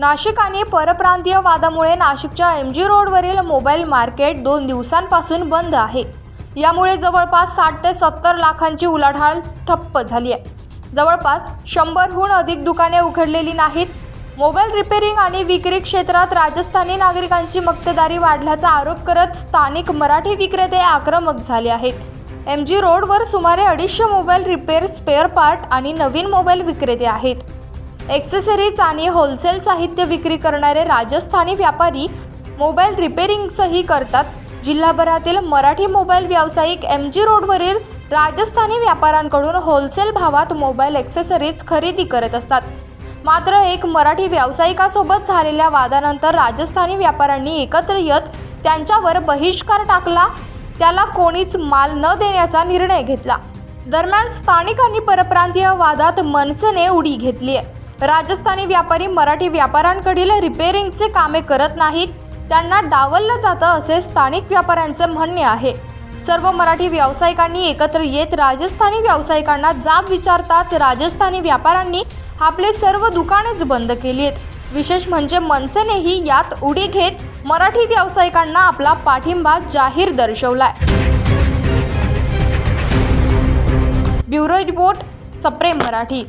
नाशिक आणि परप्रांतीय वादामुळे नाशिकच्या एम जी रोडवरील मोबाईल मार्केट दोन दिवसांपासून बंद आहे. यामुळे जवळपास साठ ते सत्तर लाखांची उलाढाल ठप्प झाली आहे. जवळपास शंभरहून अधिक दुकाने उघडलेली नाहीत. मोबाईल रिपेरिंग आणि विक्री क्षेत्रात राजस्थानी नागरिकांची मक्तेदारी वाढल्याचा आरोप करत स्थानिक मराठी विक्रेते आक्रमक झाले आहेत. एम जी रोडवर सुमारे अडीचशे मोबाईल रिपेअर स्पेअर पार्ट आणि नवीन मोबाईल विक्रेते आहेत. एक्सेसरीज आणि होलसेल साहित्य विक्री करणारे राजस्थानी व्यापारी मोबाईल रिपेअरिंगसही करतात. जिल्हाभरातील मराठी मोबाईल व्यावसायिक एम जी रोडवरील राजस्थानी व्यापाऱ्यांकडून होलसेल भावात मोबाईल एक्सेसरीज खरेदी करत असतात. मात्र एक मराठी व्यावसायिकासोबत झालेल्या वादानंतर राजस्थानी व्यापाऱ्यांनी एकत्र येत त्यांच्यावर बहिष्कार टाकला. त्याला कोणीच माल न देण्याचा निर्णय घेतला. दरम्यान स्थानिक आणि परप्रांतीय वादात मनसेने उडी घेतली आहे राजस्थानी व्यापारी मराठी व्यापाऱ्यांकडील रिपेअरिंगचे कामे करत नाहीत. त्यांना डावललं जातं असे स्थानिक व्यापाऱ्यांचे म्हणणे आहे. सर्व मराठी व्यावसायिकांनी एकत्र येत राजस्थानी व्यावसायिकांना जाब विचारताच राजस्थानी व्यापाऱ्यांनी आपले सर्व दुकानेच बंद केली आहेत विशेष म्हणजे मनसेनेही यात उडी घेत मराठी व्यावसायिकांना आपला पाठिंबा जाहीर दर्शवलाय. ब्युरो रिपोर्ट सप्रेम मराठी.